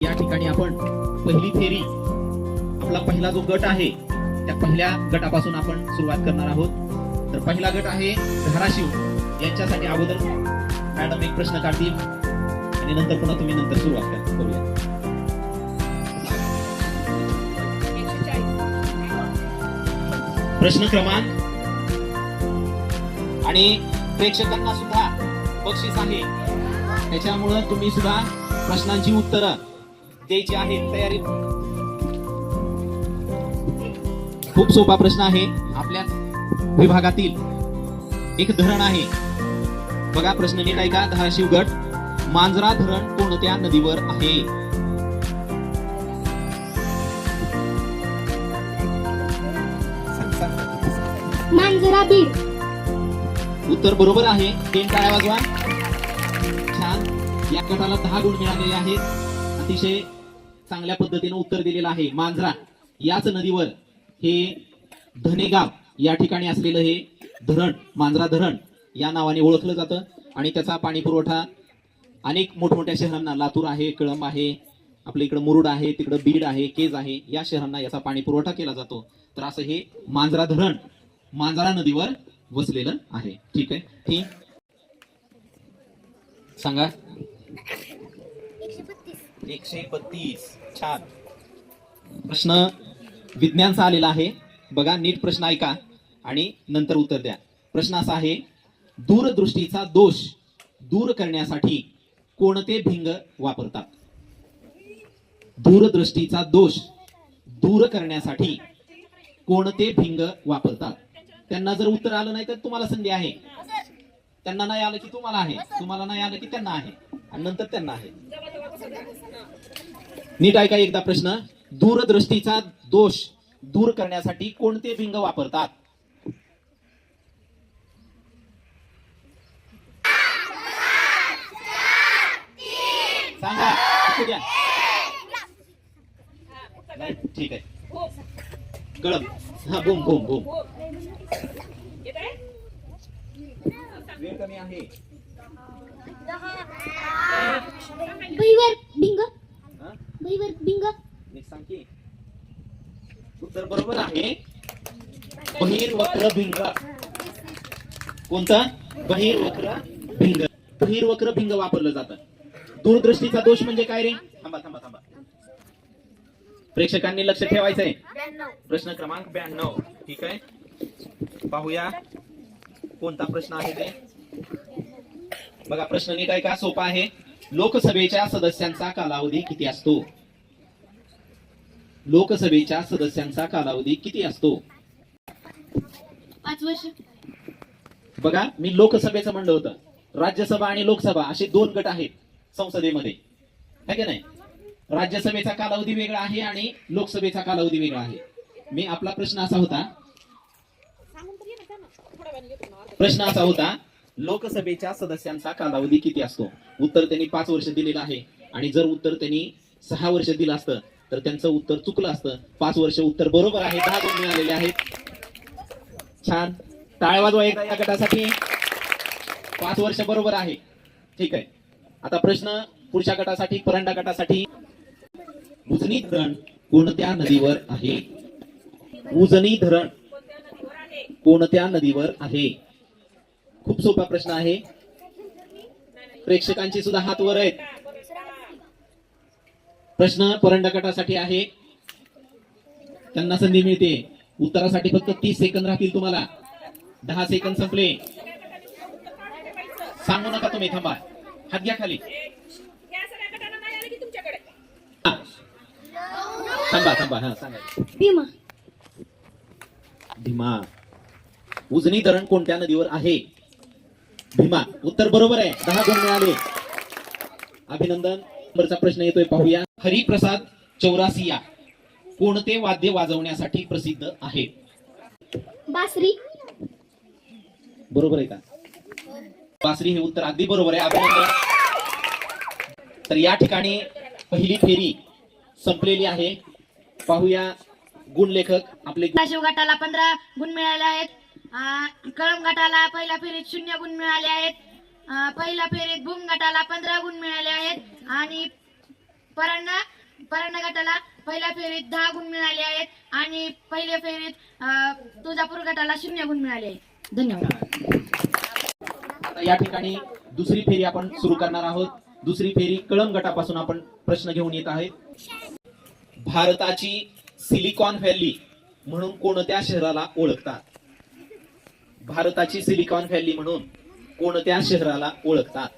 या ठिकाणी आपण पहिली फेरी आपला पहिला जो गट आहे त्या पहिल्या गटापासून आपण सुरुवात करणार आहोत. तर पहिला गट आहे धाराशिव. यांच्यासाठी अगोदर मॅडम एक प्रश्न काढतील आणि नंतर पुन्हा तुम्ही नंतर सुरुवात करूया. प्रश्न क्रमांक. आणि प्रेक्षकांना सुद्धा बक्षीस आहे. त्याच्यामुळं तुम्ही सुद्धा प्रश्नांची उत्तरं द्यायची आहेत तयारी. खूप सोपा प्रश्न आहे. आपल्या विभागातील एक धरण आहे. बघा प्रश्न नीट ऐका. धाराशिव गट मांजरा धरण कोणत्या नदीवर आहे? मांजरा बीड उत्तर बरोबर आहे. तीन टाळ्या वाजवा छान. या गटाला दहा गुण मिळालेले आहेत. अतिशय चांगल्या पद्धतीने उत्तर दिलेलं आहे. मांजरा याच नदीवर हे धनेगाव या ठिकाणी असलेलं हे धरण मांजरा धरण या नावाने ओळखलं जातं. आणि त्याचा पाणी पुरवठा अनेक मोठमोठ्या शहरांना लातूर आहे कळंब आहे आपल्या इकडं मुरुड आहे तिकडं बीड आहे केज आहे या शहरांना याचा पाणी पुरवठा केला जातो. तर असं हे मांजरा धरण मांजरा नदीवर वसलेलं आहे. ठीक आहे. ठीक. सांगा. एकशे बत्तीस. छान. प्रश्न विज्ञानचा आलेला आहे. बघा नीट प्रश्न ऐका आणि नंतर उत्तर द्या. प्रश्न असा आहे दूरदृष्टीचा दोष दूर करण्यासाठी कोणते भिंग वापरतात? दूरदृष्टीचा दोष दूर करण्यासाठी कोणते भिंग वापरतात? त्यांना जर उत्तर आलं नाही तर तुम्हाला संधी आहे. त्यांना नाही आलं की तुम्हाला आहे. तुम्हाला नाही आलं की त्यांना आहे. आणि नंतर त्यांना आहे. नीट ऐका एकदा प्रश्न. दूरदृष्टीचा दोष दूर करण्यासाठी कोणते भिंग वापरतात? सांगा. द्या. ठीक आहे. कळम हा बोम बोम बोम वेळ कमी आहे. भिंग हा? भुईवर भिंग नीट उत्तर बरोबर आहे. बहिर्वक्र भिंग. कोणता? बहिर्वक्र भिंग. बहिर्वक्र भिंग वापरलं जातं. दूरदृष्टीचा दोष म्हणजे काय रे? थांबा थांबा थांबा. प्रेक्षकांनी लक्ष ठेवायचंय. प्रश्न क्रमांक ब्याण्णव. ठीक आहे? पाहूया. कोणता प्रश्न आहे ते? बघा प्रश्न नीट आहे का सोपा आहे. लोकसभेच्या सदस्यांचा कालावधी किती असतो? लोकसभेच्या सदस्यांचा कालावधी किती असतो? पाच वर्ष. बघा मी लोकसभेचं म्हणलं होतं. राज्यसभा आणि लोकसभा असे दोन गट आहेत संसदेमध्ये. है की नाही? राज्यसभेचा कालावधी वेगळा आहे आणि लोकसभेचा कालावधी वेगळा आहे. मी आपला प्रश्न असा होता. प्रश्न असा होता लोकसभेच्या सदस्यांचा कालावधी किती असतो? उत्तर त्यांनी पाच वर्ष दिलेलं आहे. आणि जर उत्तर त्यांनी सहा वर्ष दिलं असतं तर त्यांचं उत्तर चुकलं असतं. पाच वर्ष उत्तर बरोबर आहे. दहा गुण मिळालेले आहेत. छान. टाळ्या वाजवा हो एकदा या गटासाठी. पाच वर्ष बरोबर आहे. ठीक आहे. आता प्रश्न पुढच्या गटासाठी परंडा गटासाठी. उजनी धरण कोणत्या नदीवर आहे? उजनी धरण कोणत्या नदीवर आहे? खूप सोपा प्रश्न आहे. प्रेक्षकांची सुद्धा हात वर आहेत. प्रश्न परंडा गटासाठी आहे. त्यांना संधी मिळते. उत्तरासाठी फक्त तीस सेकंद राहतील तुम्हाला. दहा सेकंद संपले. सांगू नका तुम्ही थांबा. हात घ्या खाली. थांबा थांबा हा सांगा. भीमा. भीमा. उजनी धरण कोणत्या नदीवर आहे? भीमा उत्तर बरोबर आहे. दहा गुण मिळाले. अभिनंदन. प्रश्न येतोय पाहूया. हरिप्रसाद चौरासिया कोणते वाद्य वाजवण्यासाठी प्रसिद्ध आहे? बासरी. बरोबर आहे का? बासरी हे उत्तर अगदी बरोबर आहे. अभिनंदन. तर या ठिकाणी पहिली फेरी संपलेली आहे. पाहूया गुण लेखक आपले शिव गटाला पंधरा गुण मिळाले आहेत. कळम गटाला पहिल्या फेरीत शून्य गुण मिळाले आहेत. पहिल्या फेरीत भूम गटाला पंधरा गुण मिळाले आहेत. आणि परांना परांडा गटाला पहिल्या फेरीत दहा गुण मिळाले आहेत आणि पहिल्या फेरीत तुळजापूर गटाला शून्य गुण मिळाले आहेत. धन्यवाद. या ठिकाणी दुसरी फेरी आपण सुरू करणार आहोत. दुसरी फेरी कळम गटापासून आपण प्रश्न घेऊन येत आहे भारताची सिलिकॉन व्हॅली म्हणून कोणत्या शहराला ओळखतात? भारताची सिलिकॉन व्हॅली म्हणून कोणत्या शहराला ओळखतात?